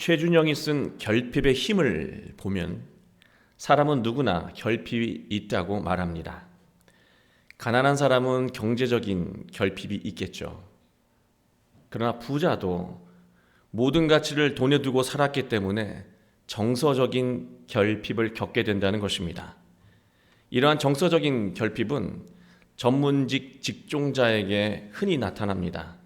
최준영이 쓴 결핍의 힘을 보면 사람은 누구나 결핍이 있다고 말합니다. 가난한 사람은 경제적인 결핍이 있겠죠. 그러나 부자도 모든 가치를 돈에 두고 살았기 때문에 정서적인 결핍을 겪게 된다는 것입니다. 이러한 정서적인 결핍은 전문직 직종자에게 흔히 나타납니다.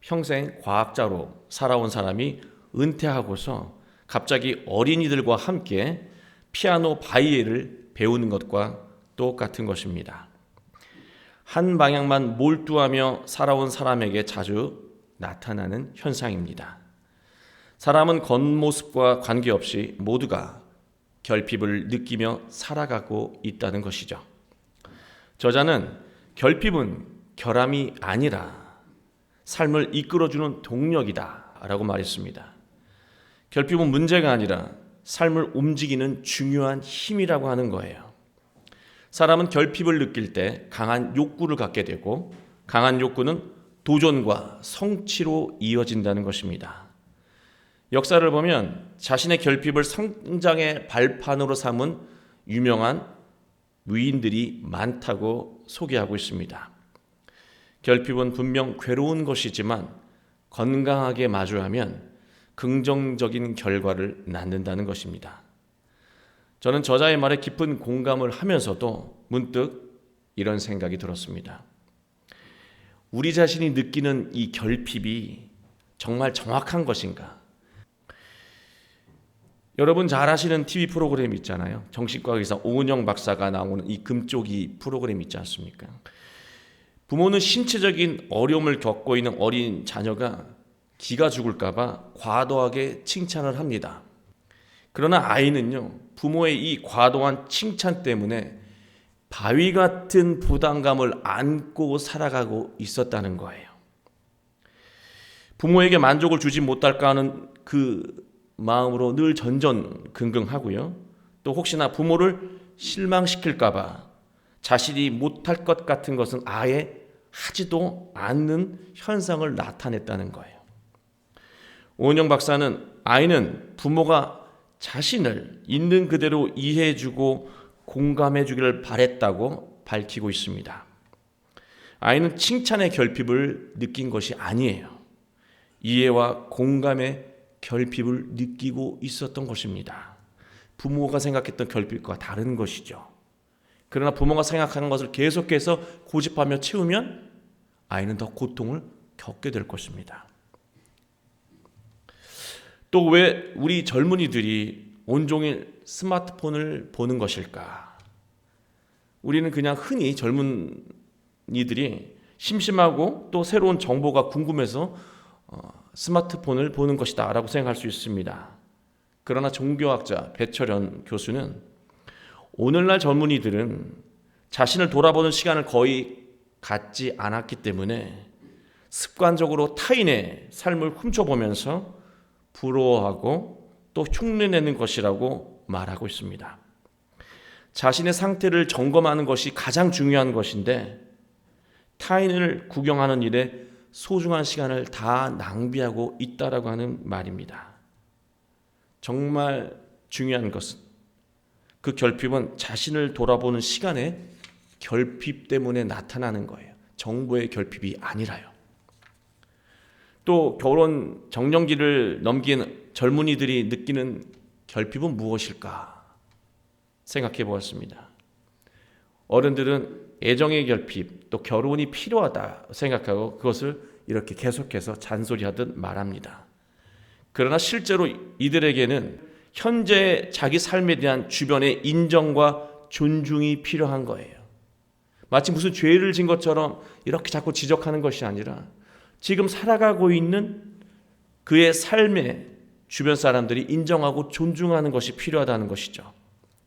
평생 과학자로 살아온 사람이 은퇴하고서 갑자기 어린이들과 함께 피아노 바이엘을 배우는 것과 똑같은 것입니다. 한 방향만 몰두하며 살아온 사람에게 자주 나타나는 현상입니다. 사람은 겉모습과 관계없이 모두가 결핍을 느끼며 살아가고 있다는 것이죠. 저자는 결핍은 결함이 아니라 삶을 이끌어주는 동력이다 라고 말했습니다. 결핍은 문제가 아니라 삶을 움직이는 중요한 힘이라고 하는 거예요. 사람은 결핍을 느낄 때 강한 욕구를 갖게 되고 강한 욕구는 도전과 성취로 이어진다는 것입니다. 역사를 보면 자신의 결핍을 성장의 발판으로 삼은 유명한 위인들이 많다고 소개하고 있습니다. 결핍은 분명 괴로운 것이지만 건강하게 마주하면 긍정적인 결과를 낳는다는 것입니다. 저는 저자의 말에 깊은 공감을 하면서도 문득 이런 생각이 들었습니다. 우리 자신이 느끼는 이 결핍이 정말 정확한 것인가? 여러분 잘 아시는 TV 프로그램 있잖아요. 정신과 의사 오은영 박사가 나오는 이 금쪽이 프로그램 있지 않습니까? 부모는 신체적인 어려움을 겪고 있는 어린 자녀가 기가 죽을까봐 과도하게 칭찬을 합니다. 그러나 아이는요, 부모의 이 과도한 칭찬 때문에 바위 같은 부담감을 안고 살아가고 있었다는 거예요. 부모에게 만족을 주지 못할까 하는 그 마음으로 늘 전전긍긍하고요. 또 혹시나 부모를 실망시킬까봐 자신이 못할 것 같은 것은 아예 하지도 않는 현상을 나타냈다는 거예요. 오은영 박사는 아이는 부모가 자신을 있는 그대로 이해해주고 공감해주기를 바랬다고 밝히고 있습니다. 아이는 칭찬의 결핍을 느낀 것이 아니에요. 이해와 공감의 결핍을 느끼고 있었던 것입니다. 부모가 생각했던 결핍과 다른 것이죠. 그러나 부모가 생각하는 것을 계속해서 고집하며 채우면 아이는 더 고통을 겪게 될 것입니다. 또 왜 우리 젊은이들이 온종일 스마트폰을 보는 것일까? 우리는 그냥 흔히 젊은 이들이 심심하고 또 새로운 정보가 궁금해서 어, 스마트폰을 보는 것이다 라고 생각할 수 있습니다. 그러나 종교학자 배철현 교수는 오늘날 젊은이들은 자신을 돌아보는 시간을 거의 갖지 않았기 때문에 습관적으로 타인의 삶을 훔쳐보면서 부러워하고 또 흉내내는 것이라고 말하고 있습니다. 자신의 상태를 점검하는 것이 가장 중요한 것인데 타인을 구경하는 일에 소중한 시간을 다 낭비하고 있다라고 하는 말입니다. 정말 중요한 것은 그 결핍은 자신을 돌아보는 시간에 결핍 때문에 나타나는 거예요. 정보의 결핍이 아니라요. 또 결혼 정년기를 넘긴 젊은이들이 느끼는 결핍은 무엇일까 생각해 보았습니다. 어른들은 애정의 결핍, 또 결혼이 필요하다 생각하고 그것을 이렇게 계속해서 잔소리하듯 말합니다. 그러나 실제로 이들에게는 현재 자기 삶에 대한 주변의 인정과 존중이 필요한 거예요. 마치 무슨 죄를 진 것처럼 이렇게 자꾸 지적하는 것이 아니라 지금 살아가고 있는 그의 삶에 주변 사람들이 인정하고 존중하는 것이 필요하다는 것이죠.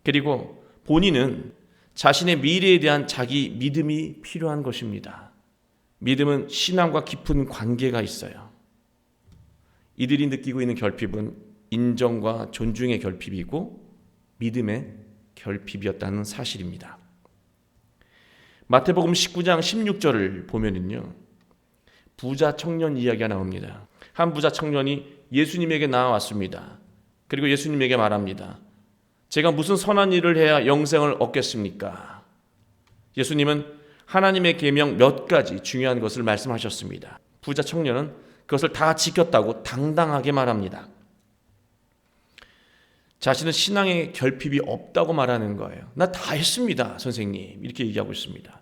그리고 본인은 자신의 미래에 대한 자기 믿음이 필요한 것입니다. 믿음은 신앙과 깊은 관계가 있어요. 이들이 느끼고 있는 결핍은 인정과 존중의 결핍이고 믿음의 결핍이었다는 사실입니다. 마태복음 19장 16절을 보면은요. 부자 청년 이야기가 나옵니다. 한 부자 청년이 예수님에게 나와왔습니다. 그리고 예수님에게 말합니다. 제가 무슨 선한 일을 해야 영생을 얻겠습니까? 예수님은 하나님의 계명 몇 가지 중요한 것을 말씀하셨습니다. 부자 청년은 그것을 다 지켰다고 당당하게 말합니다. 자신은 신앙의 결핍이 없다고 말하는 거예요. 나 다 했습니다, 선생님. 이렇게 얘기하고 있습니다.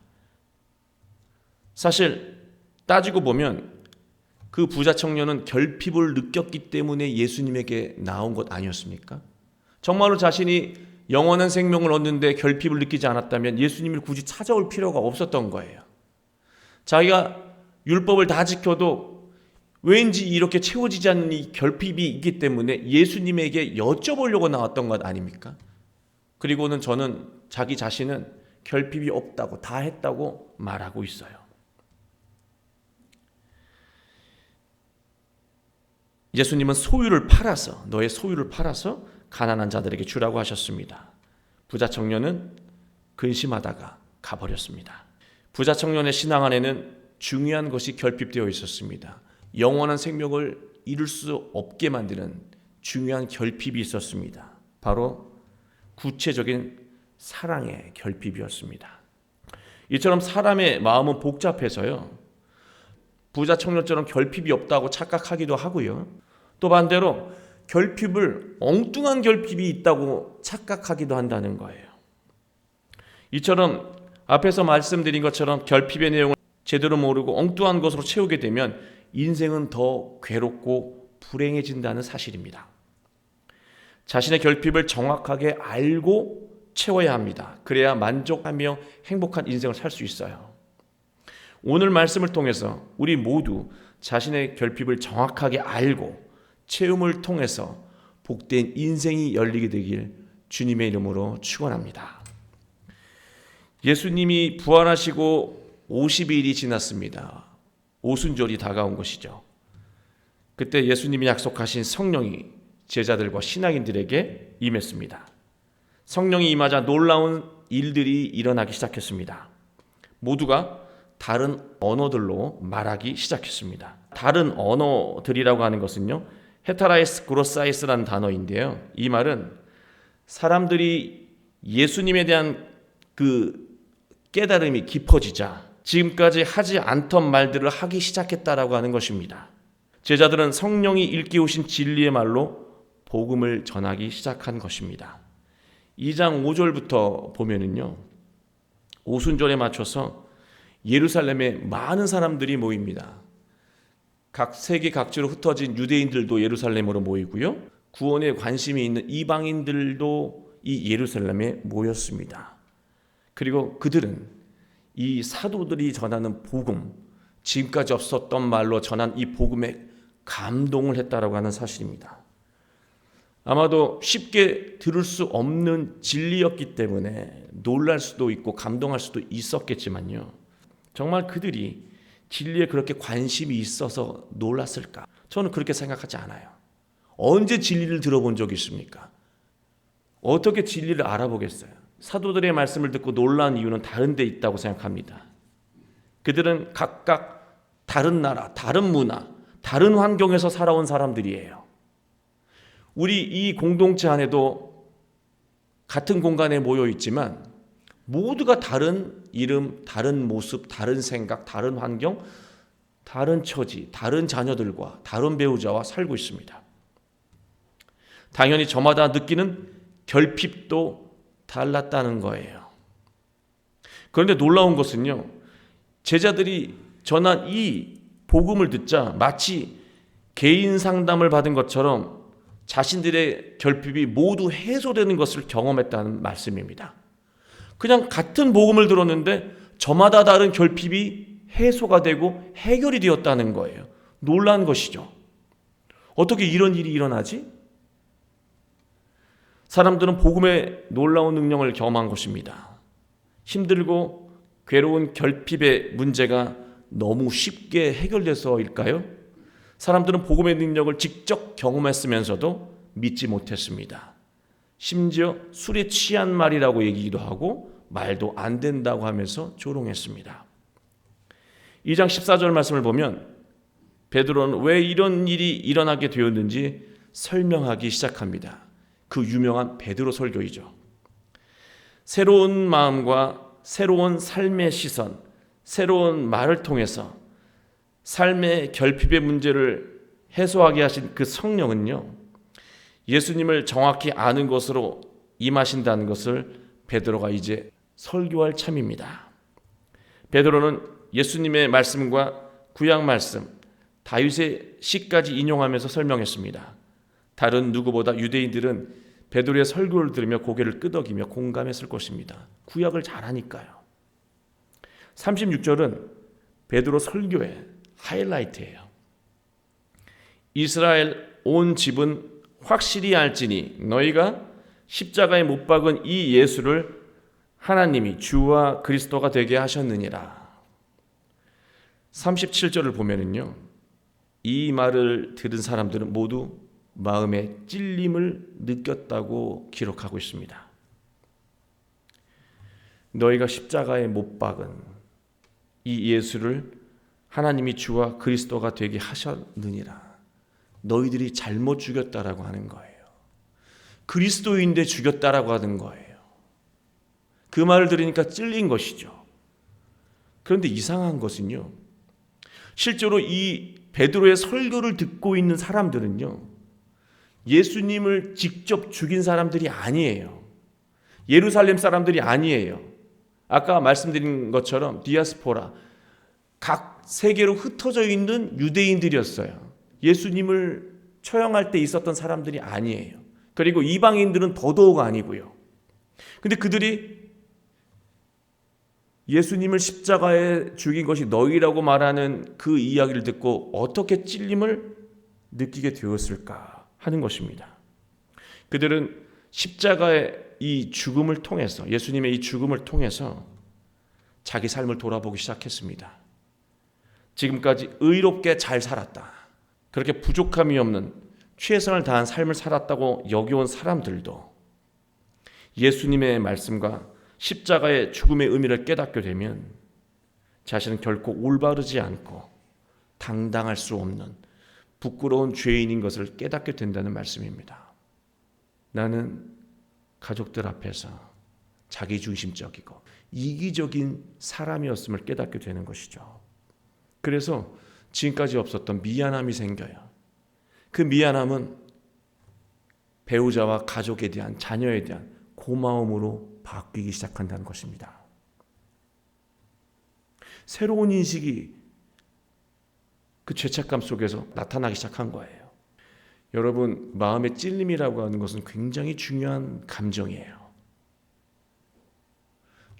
사실 따지고 보면 그 부자 청년은 결핍을 느꼈기 때문에 예수님에게 나온 것 아니었습니까? 정말로 자신이 영원한 생명을 얻는데 결핍을 느끼지 않았다면 예수님을 굳이 찾아올 필요가 없었던 거예요. 자기가 율법을 다 지켜도 왠지 이렇게 채워지지 않는 이 결핍이 있기 때문에 예수님에게 여쭤보려고 나왔던 것 아닙니까? 그리고는 저는 자기 자신은 결핍이 없다고 다 했다고 말하고 있어요. 예수님은 소유를 팔아서 너의 소유를 팔아서 가난한 자들에게 주라고 하셨습니다. 부자 청년은 근심하다가 가버렸습니다. 부자 청년의 신앙 안에는 중요한 것이 결핍되어 있었습니다. 영원한 생명을 이룰 수 없게 만드는 중요한 결핍이 있었습니다. 바로 구체적인 사랑의 결핍이었습니다. 이처럼 사람의 마음은 복잡해서요. 부자 청년처럼 결핍이 없다고 착각하기도 하고요. 또 반대로 결핍을 엉뚱한 결핍이 있다고 착각하기도 한다는 거예요. 이처럼 앞에서 말씀드린 것처럼 결핍의 내용을 제대로 모르고 엉뚱한 것으로 채우게 되면 인생은 더 괴롭고 불행해진다는 사실입니다. 자신의 결핍을 정확하게 알고 채워야 합니다. 그래야 만족하며 행복한 인생을 살 수 있어요. 오늘 말씀을 통해서 우리 모두 자신의 결핍을 정확하게 알고 체험을 통해서 복된 인생이 열리게 되길 주님의 이름으로 축원합니다. 예수님이 부활하시고 50일이 지났습니다. 오순절이 다가온 것이죠. 그때 예수님이 약속하신 성령이 제자들과 신앙인들에게 임했습니다. 성령이 임하자 놀라운 일들이 일어나기 시작했습니다. 모두가 다른 언어들로 말하기 시작했습니다. 다른 언어들이라고 하는 것은요, 헤타라이스 그로사이스라는 단어인데요. 이 말은 사람들이 예수님에 대한 그 깨달음이 깊어지자 지금까지 하지 않던 말들을 하기 시작했다라고 하는 것입니다. 제자들은 성령이 일깨우신 진리의 말로 복음을 전하기 시작한 것입니다. 2장 5절부터 보면은요. 오순절에 맞춰서 예루살렘에 많은 사람들이 모입니다. 각 세계 각지로 흩어진 유대인들도 예루살렘으로 모이고요. 구원에 관심이 있는 이방인들도 이 예루살렘에 모였습니다. 그리고 그들은 이 사도들이 전하는 복음, 지금까지 없었던 말로 전한 이 복음에 감동을 했다라고 하는 사실입니다. 아마도 쉽게 들을 수 없는 진리였기 때문에 놀랄 수도 있고 감동할 수도 있었겠지만요. 정말 그들이 진리에 그렇게 관심이 있어서 놀랐을까? 저는 그렇게 생각하지 않아요. 언제 진리를 들어본 적이 있습니까? 어떻게 진리를 알아보겠어요? 사도들의 말씀을 듣고 놀란 이유는 다른 데 있다고 생각합니다. 그들은 각각 다른 나라, 다른 문화, 다른 환경에서 살아온 사람들이에요. 우리 이 공동체 안에도 같은 공간에 모여 있지만 모두가 다른 이름, 다른 모습, 다른 생각, 다른 환경, 다른 처지, 다른 자녀들과 다른 배우자와 살고 있습니다. 당연히 저마다 느끼는 결핍도 달랐다는 거예요. 그런데 놀라운 것은요, 제자들이 전한 이 복음을 듣자 마치 개인 상담을 받은 것처럼 자신들의 결핍이 모두 해소되는 것을 경험했다는 말씀입니다. 그냥 같은 복음을 들었는데 저마다 다른 결핍이 해소가 되고 해결이 되었다는 거예요. 놀란 것이죠. 어떻게 이런 일이 일어나지? 사람들은 복음의 놀라운 능력을 경험한 것입니다. 힘들고 괴로운 결핍의 문제가 너무 쉽게 해결돼서일까요? 사람들은 복음의 능력을 직접 경험했으면서도 믿지 못했습니다. 심지어 술에 취한 말이라고 얘기도 하고 말도 안 된다고 하면서 조롱했습니다. 2장 14절 말씀을 보면 베드로는 왜 이런 일이 일어나게 되었는지 설명하기 시작합니다. 그 유명한 베드로 설교이죠. 새로운 마음과 새로운 삶의 시선, 새로운 말을 통해서 삶의 결핍의 문제를 해소하게 하신 그 성령은요. 예수님을 정확히 아는 것으로 임하신다는 것을 베드로가 이제 설교할 참입니다. 베드로는 예수님의 말씀과 구약 말씀, 다윗의 시까지 인용하면서 설명했습니다. 다른 누구보다 유대인들은 베드로의 설교를 들으며 고개를 끄덕이며 공감했을 것입니다. 구약을 잘하니까요. 36절은 베드로 설교의 하이라이트예요. 이스라엘 온 집은 확실히 알지니 너희가 십자가에 못 박은 이 예수를 하나님이 주와 그리스도가 되게 하셨느니라. 37절을 보면은요. 이 말을 들은 사람들은 모두 마음에 찔림을 느꼈다고 기록하고 있습니다. 너희가 십자가에 못 박은 이 예수를 하나님이 주와 그리스도가 되게 하셨느니라. 너희들이 잘못 죽였다라고 하는 거예요. 그리스도인데 죽였다라고 하는 거예요. 그 말을 들으니까 찔린 것이죠. 그런데 이상한 것은요. 실제로 이 베드로의 설교를 듣고 있는 사람들은요. 예수님을 직접 죽인 사람들이 아니에요. 예루살렘 사람들이 아니에요. 아까 말씀드린 것처럼 디아스포라 각 세계로 흩어져 있는 유대인들이었어요. 예수님을 처형할 때 있었던 사람들이 아니에요. 그리고 이방인들은 더더욱 아니고요. 근데 그들이 예수님을 십자가에 죽인 것이 너희라고 말하는 그 이야기를 듣고 어떻게 찔림을 느끼게 되었을까 하는 것입니다. 그들은 십자가의 이 죽음을 통해서 예수님의 이 죽음을 통해서 자기 삶을 돌아보기 시작했습니다. 지금까지 의롭게 잘 살았다. 그렇게 부족함이 없는 최선을 다한 삶을 살았다고 여겨온 사람들도 예수님의 말씀과 십자가의 죽음의 의미를 깨닫게 되면 자신은 결코 올바르지 않고 당당할 수 없는 부끄러운 죄인인 것을 깨닫게 된다는 말씀입니다. 나는 가족들 앞에서 자기중심적이고 이기적인 사람이었음을 깨닫게 되는 것이죠. 그래서 지금까지 없었던 미안함이 생겨요. 그 미안함은 배우자와 가족에 대한 자녀에 대한 고마움으로 바뀌기 시작한다는 것입니다. 새로운 인식이 그 죄책감 속에서 나타나기 시작한 거예요. 여러분, 마음의 찔림이라고 하는 것은 굉장히 중요한 감정이에요.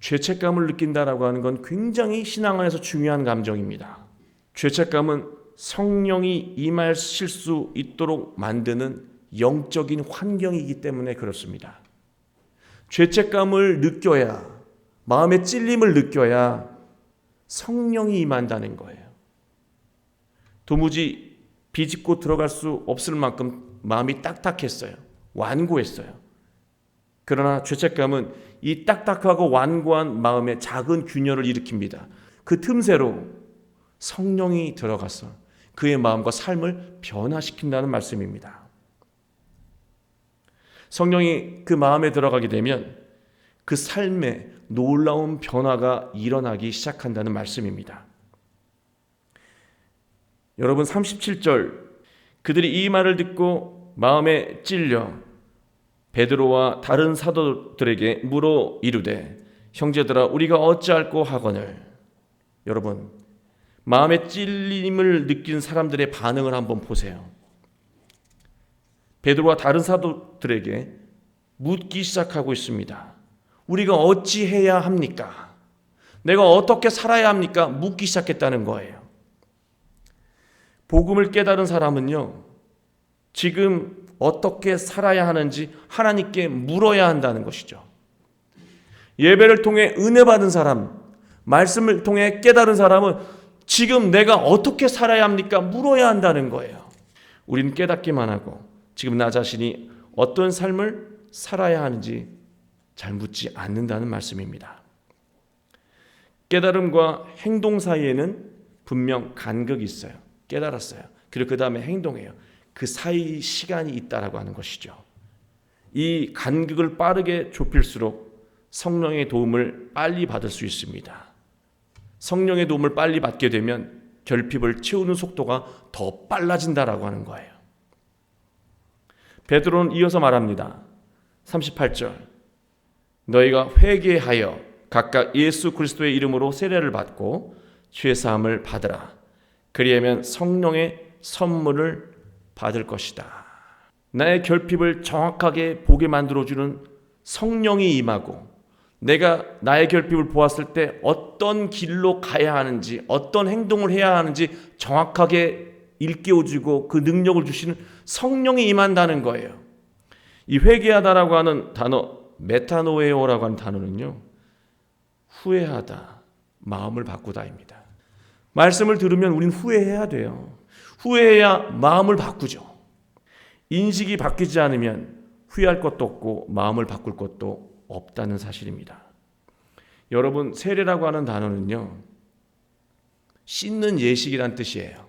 죄책감을 느낀다라고 하는 건 굉장히 신앙 안에서 중요한 감정입니다. 죄책감은 성령이 임하실 수 있도록 만드는 영적인 환경이기 때문에 그렇습니다. 죄책감을 느껴야 마음의 찔림을 느껴야 성령이 임한다는 거예요. 도무지 비집고 들어갈 수 없을 만큼 마음이 딱딱했어요. 완고했어요. 그러나 죄책감은 이 딱딱하고 완고한 마음에 작은 균열을 일으킵니다. 그 틈새로 성령이 들어가서 그의 마음과 삶을 변화시킨다는 말씀입니다. 성령이 그 마음에 들어가게 되면 그 삶에 놀라운 변화가 일어나기 시작한다는 말씀입니다. 여러분 37절 그들이 이 말을 듣고 마음에 찔려 베드로와 다른 사도들에게 물어 이르되 형제들아 우리가 어찌할꼬 하거늘 여러분 마음에 찔림을 느낀 사람들의 반응을 한번 보세요. 베드로와 다른 사도들에게 묻기 시작하고 있습니다. 우리가 어찌 해야 합니까? 내가 어떻게 살아야 합니까? 묻기 시작했다는 거예요. 복음을 깨달은 사람은요, 지금 어떻게 살아야 하는지 하나님께 물어야 한다는 것이죠. 예배를 통해 은혜 받은 사람, 말씀을 통해 깨달은 사람은 지금 내가 어떻게 살아야 합니까? 물어야 한다는 거예요. 우리는 깨닫기만 하고 지금 나 자신이 어떤 삶을 살아야 하는지 잘 묻지 않는다는 말씀입니다. 깨달음과 행동 사이에는 분명 간극이 있어요. 깨달았어요. 그리고 그 다음에 행동해요. 그 사이 시간이 있다라고 하는 것이죠. 이 간격을 빠르게 좁힐수록 성령의 도움을 빨리 받을 수 있습니다. 성령의 도움을 빨리 받게 되면 결핍을 채우는 속도가 더 빨라진다라고 하는 거예요. 베드로는 이어서 말합니다. 38절. 너희가 회개하여 각각 예수 그리스도의 이름으로 세례를 받고 죄 사함을 받으라. 그리하면 성령의 선물을 받을 것이다. 나의 결핍을 정확하게 보게 만들어 주는 성령이 임하고 내가 나의 결핍을 보았을 때 어떤 길로 가야 하는지 어떤 행동을 해야 하는지 정확하게 일깨워주고 그 능력을 주시는 성령이 임한다는 거예요. 이 회개하다라고 하는 단어 메타노에오라고 하는 단어는요 후회하다 마음을 바꾸다입니다. 말씀을 들으면 우린 후회해야 돼요. 후회해야 마음을 바꾸죠. 인식이 바뀌지 않으면 후회할 것도 없고 마음을 바꿀 것도 없다는 사실입니다. 여러분 세례라고 하는 단어는요 씻는 예식이란 뜻이에요.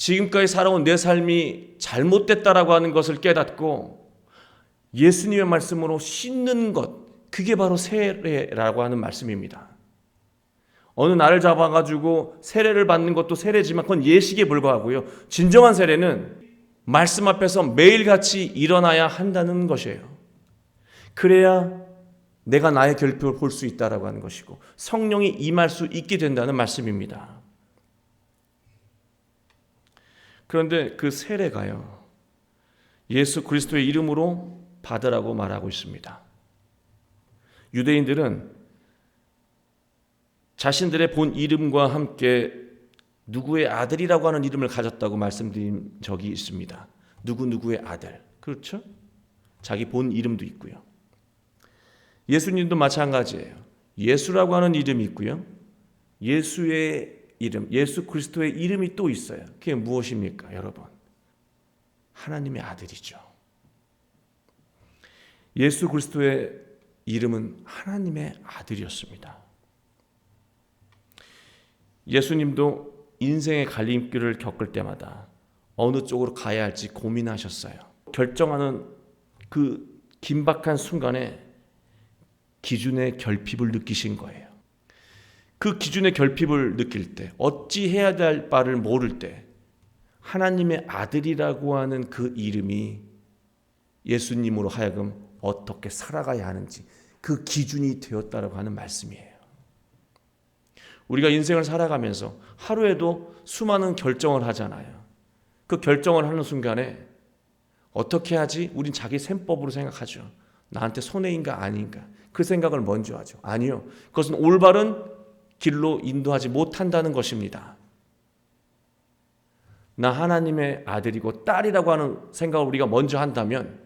지금까지 살아온 내 삶이 잘못됐다라고 하는 것을 깨닫고 예수님의 말씀으로 씻는 것 그게 바로 세례라고 하는 말씀입니다. 어느 날을 잡아가지고 세례를 받는 것도 세례지만 그건 예식에 불과하고요. 진정한 세례는 말씀 앞에서 매일같이 일어나야 한다는 것이에요. 그래야 내가 나의 결핍을 볼 수 있다라고 하는 것이고 성령이 임할 수 있게 된다는 말씀입니다. 그런데 그 세례가요. 예수 그리스도의 이름으로 받으라고 말하고 있습니다. 유대인들은 자신들의 본 이름과 함께 누구의 아들이라고 하는 이름을 가졌다고 말씀드린 적이 있습니다. 누구 누구의 아들. 그렇죠? 자기 본 이름도 있고요. 예수님도 마찬가지예요. 예수라고 하는 이름이 있고요. 예수의 이름, 예수 그리스도의 이름이 또 있어요. 그게 무엇입니까, 여러분? 하나님의 아들이죠. 예수 그리스도의 이름은 하나님의 아들이었습니다. 예수님도 인생의 갈림길을 겪을 때마다 어느 쪽으로 가야 할지 고민하셨어요. 결정하는 그 긴박한 순간에 기준의 결핍을 느끼신 거예요. 그 기준의 결핍을 느낄 때, 어찌 해야 될 바를 모를 때, 하나님의 아들이라고 하는 그 이름이 예수님으로 하여금 어떻게 살아가야 하는지 그 기준이 되었다라고 하는 말씀이에요. 우리가 인생을 살아가면서 하루에도 수많은 결정을 하잖아요. 그 결정을 하는 순간에 어떻게 하지? 우린 자기 셈법으로 생각하죠. 나한테 손해인가 아닌가? 그 생각을 먼저 하죠. 아니요. 그것은 올바른 길로 인도하지 못한다는 것입니다. 나 하나님의 아들이고 딸이라고 하는 생각을 우리가 먼저 한다면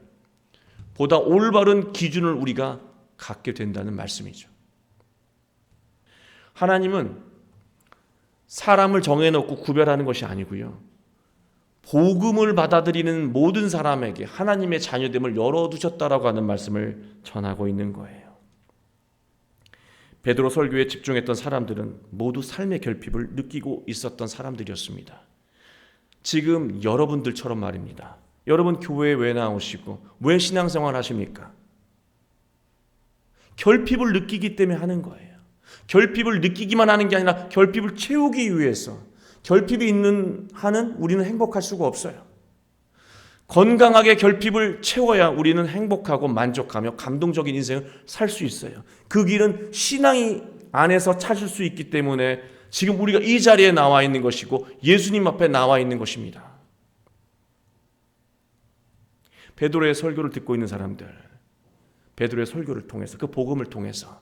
보다 올바른 기준을 우리가 갖게 된다는 말씀이죠. 하나님은 사람을 정해놓고 구별하는 것이 아니고요. 복음을 받아들이는 모든 사람에게 하나님의 자녀됨을 열어두셨다라고 하는 말씀을 전하고 있는 거예요. 베드로 설교에 집중했던 사람들은 모두 삶의 결핍을 느끼고 있었던 사람들이었습니다. 지금 여러분들처럼 말입니다. 여러분 교회에 왜 나오시고 왜 신앙생활 하십니까? 결핍을 느끼기 때문에 하는 거예요. 결핍을 느끼기만 하는 게 아니라 결핍을 채우기 위해서 결핍이 있는 한은 우리는 행복할 수가 없어요. 건강하게 결핍을 채워야 우리는 행복하고 만족하며 감동적인 인생을 살 수 있어요. 그 길은 신앙이 안에서 찾을 수 있기 때문에 지금 우리가 이 자리에 나와 있는 것이고 예수님 앞에 나와 있는 것입니다. 베드로의 설교를 듣고 있는 사람들, 베드로의 설교를 통해서 그 복음을 통해서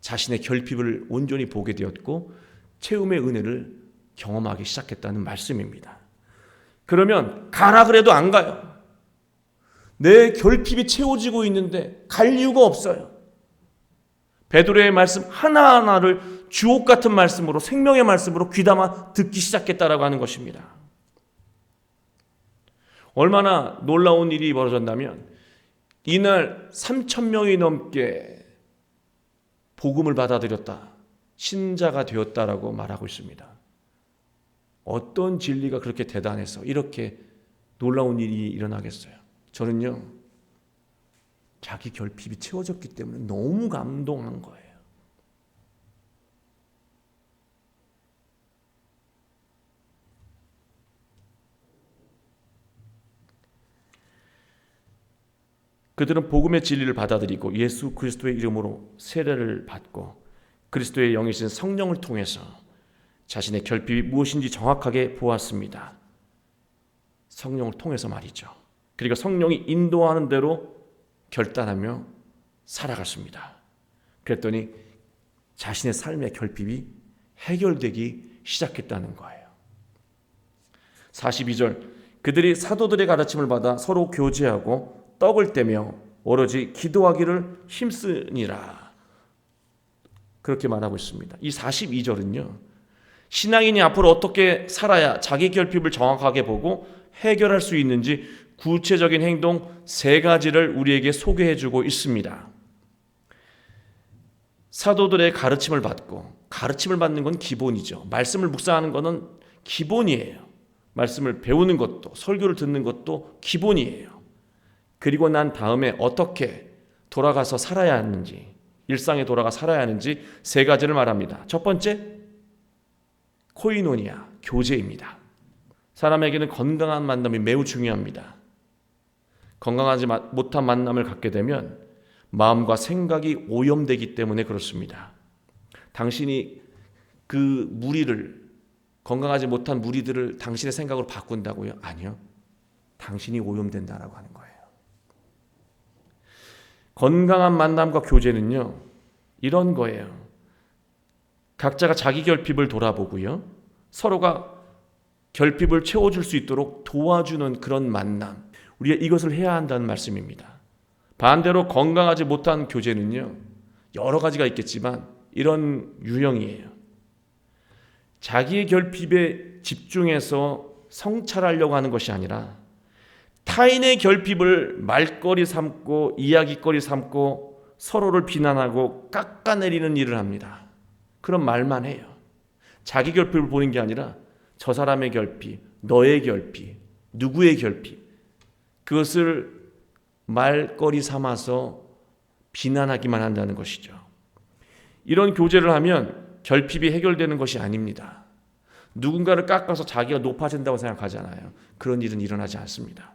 자신의 결핍을 온전히 보게 되었고 채움의 은혜를 경험하기 시작했다는 말씀입니다. 그러면 가라 그래도 안 가요. 내 결핍이 채워지고 있는데 갈 이유가 없어요. 베드로의 말씀 하나하나를 주옥 같은 말씀으로 생명의 말씀으로 귀담아 듣기 시작했다라고 하는 것입니다. 얼마나 놀라운 일이 벌어졌냐면 이날 3천 명이 넘게 복음을 받아들였다. 신자가 되었다라고 말하고 있습니다. 어떤 진리가 그렇게 대단해서 이렇게 놀라운 일이 일어나겠어요? 저는요, 자기 결핍이 채워졌기 때문에 너무 감동한 거예요. 그들은 복음의 진리를 받아들이고 예수 그리스도의 이름으로 세례를 받고 그리스도의 영이신 성령을 통해서 자신의 결핍이 무엇인지 정확하게 보았습니다. 성령을 통해서 말이죠. 그리고 성령이 인도하는 대로 결단하며 살아갔습니다. 그랬더니 자신의 삶의 결핍이 해결되기 시작했다는 거예요. 42절 그들이 사도들의 가르침을 받아 서로 교제하고 떡을 떼며 오로지 기도하기를 힘쓰니라. 그렇게 말하고 있습니다. 이 42절은요. 신앙인이 앞으로 어떻게 살아야 자기 결핍을 정확하게 보고 해결할 수 있는지 구체적인 행동 세 가지를 우리에게 소개해 주고 있습니다. 사도들의 가르침을 받고 가르침을 받는 건 기본이죠. 말씀을 묵상하는 것은 기본이에요. 말씀을 배우는 것도 설교를 듣는 것도 기본이에요. 그리고 난 다음에 어떻게 돌아가서 살아야 하는지 일상에 돌아가 살아야 하는지 세 가지를 말합니다. 첫 번째 코이노니아 교제입니다. 사람에게는 건강한 만남이 매우 중요합니다. 건강하지 못한 만남을 갖게 되면 마음과 생각이 오염되기 때문에 그렇습니다. 당신이 그 무리를 건강하지 못한 무리들을 당신의 생각으로 바꾼다고요? 아니요. 당신이 오염된다라고 하는 거예요. 건강한 만남과 교제는요, 이런 거예요. 각자가 자기 결핍을 돌아보고요, 서로가 결핍을 채워줄 수 있도록 도와주는 그런 만남. 우리가 이것을 해야 한다는 말씀입니다. 반대로 건강하지 못한 교제는요, 여러 가지가 있겠지만 이런 유형이에요. 자기의 결핍에 집중해서 성찰하려고 하는 것이 아니라 타인의 결핍을 말거리 삼고 이야기거리 삼고 서로를 비난하고 깎아내리는 일을 합니다. 그런 말만 해요. 자기 결핍을 보는 게 아니라 저 사람의 결핍, 너의 결핍, 누구의 결핍 그것을 말거리 삼아서 비난하기만 한다는 것이죠. 이런 교제를 하면 결핍이 해결되는 것이 아닙니다. 누군가를 깎아서 자기가 높아진다고 생각하잖아요. 그런 일은 일어나지 않습니다.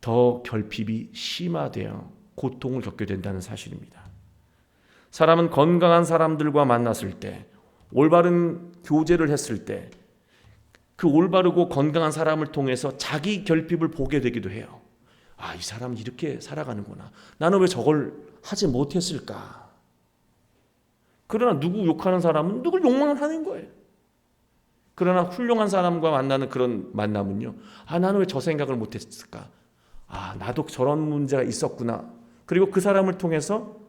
더 결핍이 심화되어 고통을 겪게 된다는 사실입니다. 사람은 건강한 사람들과 만났을 때, 올바른 교제를 했을 때, 그 올바르고 건강한 사람을 통해서 자기 결핍을 보게 되기도 해요. 아, 이 사람은 이렇게 살아가는구나. 나는 왜 저걸 하지 못했을까? 그러나 누구 욕하는 사람은 누굴 욕만 하는 거예요. 그러나 훌륭한 사람과 만나는 그런 만남은요. 아, 나는 왜 저 생각을 못했을까? 아, 나도 저런 문제가 있었구나. 그리고 그 사람을 통해서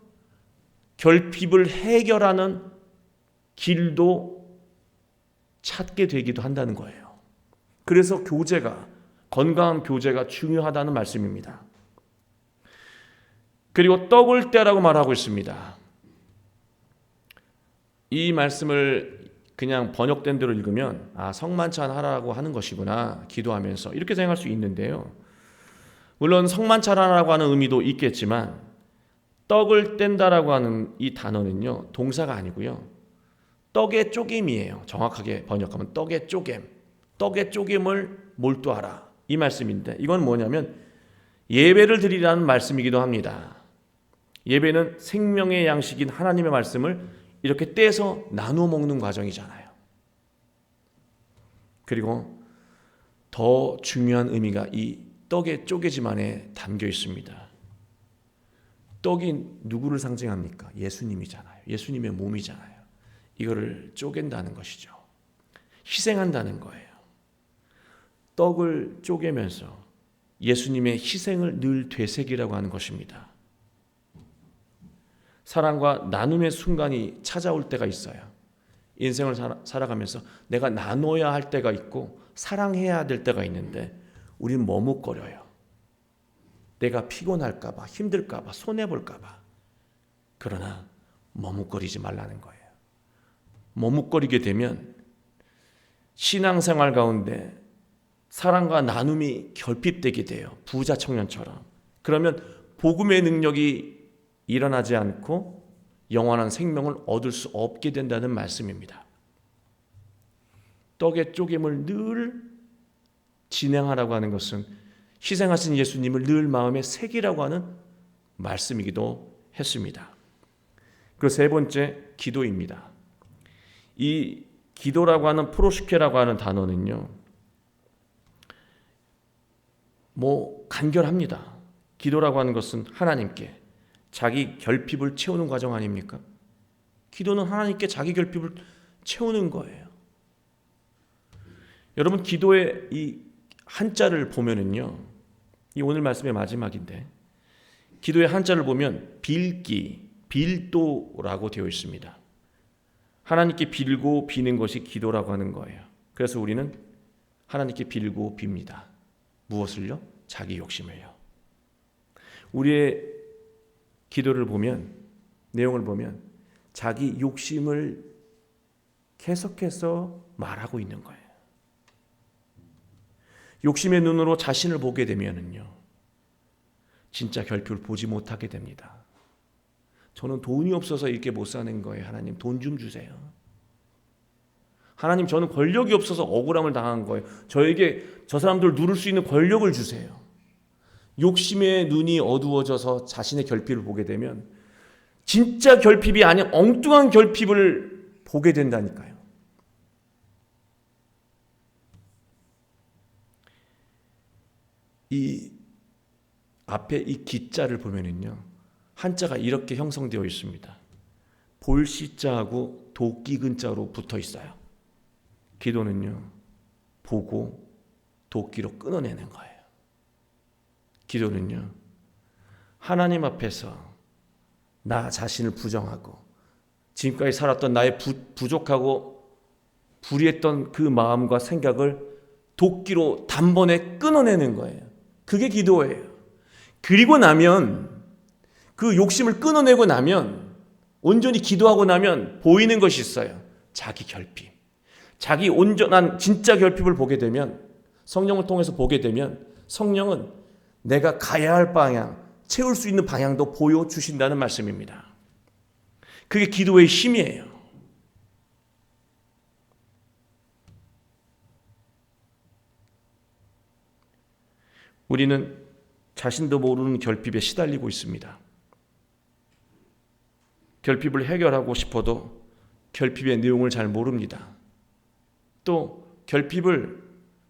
결핍을 해결하는 길도 찾게 되기도 한다는 거예요. 그래서 교제가, 건강한 교제가 중요하다는 말씀입니다. 그리고 떡을 떼라고 말하고 있습니다. 이 말씀을 그냥 번역된 대로 읽으면 아 성만찬 하라고 하는 것이구나 기도하면서 이렇게 생각할 수 있는데요. 물론 성만찬 하라고 하는 의미도 있겠지만 떡을 뗀다라고 하는 이 단어는요 동사가 아니고요 떡의 쪼갰이에요. 정확하게 번역하면 떡의 쪼갰, 떡의 쪼갰을 몰두하라 이 말씀인데 이건 뭐냐면 예배를 드리라는 말씀이기도 합니다. 예배는 생명의 양식인 하나님의 말씀을 이렇게 떼서 나누어 먹는 과정이잖아요. 그리고 더 중요한 의미가 이 떡의 쪼개짐 안에 담겨 있습니다. 떡이 누구를 상징합니까? 예수님이잖아요. 예수님의 몸이잖아요. 이거를 쪼갠다는 것이죠. 희생한다는 거예요. 떡을 쪼개면서 예수님의 희생을 늘 되새기라고 하는 것입니다. 사랑과 나눔의 순간이 찾아올 때가 있어요. 인생을 살아가면서 내가 나눠야 할 때가 있고 사랑해야 될 때가 있는데 우리는 머뭇거려요. 내가 피곤할까봐, 힘들까봐, 손해볼까봐. 그러나 머뭇거리지 말라는 거예요. 머뭇거리게 되면 신앙생활 가운데 사랑과 나눔이 결핍되게 돼요. 부자 청년처럼. 그러면 복음의 능력이 일어나지 않고 영원한 생명을 얻을 수 없게 된다는 말씀입니다. 떡의 쪼개을 늘 진행하라고 하는 것은 희생하신 예수님을 늘 마음에 새기라고 하는 말씀이기도 했습니다. 그 세 번째 기도입니다. 이 기도라고 하는 프로시케라고 하는 단어는요. 뭐 간결합니다. 기도라고 하는 것은 하나님께 자기 결핍을 채우는 과정 아닙니까? 기도는 하나님께 자기 결핍을 채우는 거예요. 여러분 기도의 이 한자를 보면은요. 이 오늘 말씀의 마지막인데 기도의 한자를 보면 빌기, 빌도라고 되어 있습니다. 하나님께 빌고 비는 것이 기도라고 하는 거예요. 그래서 우리는 하나님께 빌고 빕니다. 무엇을요? 자기 욕심을요. 우리의 기도를 보면 내용을 보면 자기 욕심을 계속해서 말하고 있는 거예요. 욕심의 눈으로 자신을 보게 되면은요. 진짜 결핍을 보지 못하게 됩니다. 저는 돈이 없어서 이렇게 못 사는 거예요. 하나님 돈 좀 주세요. 하나님 저는 권력이 없어서 억울함을 당한 거예요. 저에게 저 사람들 누를 수 있는 권력을 주세요. 욕심의 눈이 어두워져서 자신의 결핍을 보게 되면 진짜 결핍이 아닌 엉뚱한 결핍을 보게 된다니까요. 이 앞에 이 기자를 보면은요. 한자가 이렇게 형성되어 있습니다. 볼시자하고 도끼근자로 붙어 있어요. 기도는요. 보고 도끼로 끊어내는 거예요. 기도는요. 하나님 앞에서 나 자신을 부정하고 지금까지 살았던 나의 부, 부족하고 불의했던 그 마음과 생각을 도끼로 단번에 끊어내는 거예요. 그게 기도예요. 그리고 나면 그 욕심을 끊어내고 나면 온전히 기도하고 나면 보이는 것이 있어요. 자기 결핍. 자기 온전한 진짜 결핍을 보게 되면 성령을 통해서 보게 되면 성령은 내가 가야 할 방향, 채울 수 있는 방향도 보여주신다는 말씀입니다. 그게 기도의 힘이에요. 우리는 자신도 모르는 결핍에 시달리고 있습니다. 결핍을 해결하고 싶어도 결핍의 내용을 잘 모릅니다. 또 결핍을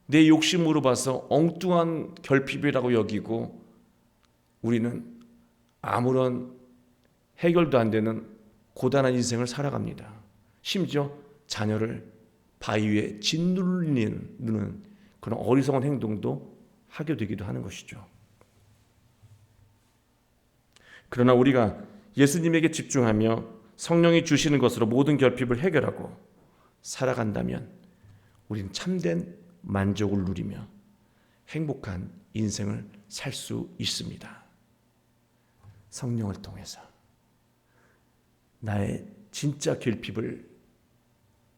내 욕심으로 봐서 엉뚱한 결핍이라고 여기고 우리는 아무런 해결도 안 되는 고단한 인생을 살아갑니다. 심지어 자녀를 바위 위에 짓누르는 그런 어리석은 행동도 하게 되기도 하는 것이죠. 그러나 우리가 예수님에게 집중하며 성령이 주시는 것으로 모든 결핍을 해결하고 살아간다면 우리는 참된 만족을 누리며 행복한 인생을 살 수 있습니다. 성령을 통해서 나의 진짜 결핍을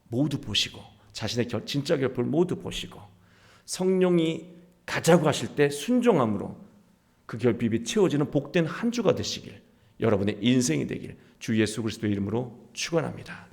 모두 보시고 자신의 결, 진짜 결핍을 모두 보시고 성령이 가자고 하실 때 순종함으로 그 결핍이 채워지는 복된 한 주가 되시길 여러분의 인생이 되길 주 예수 그리스도의 이름으로 축원합니다.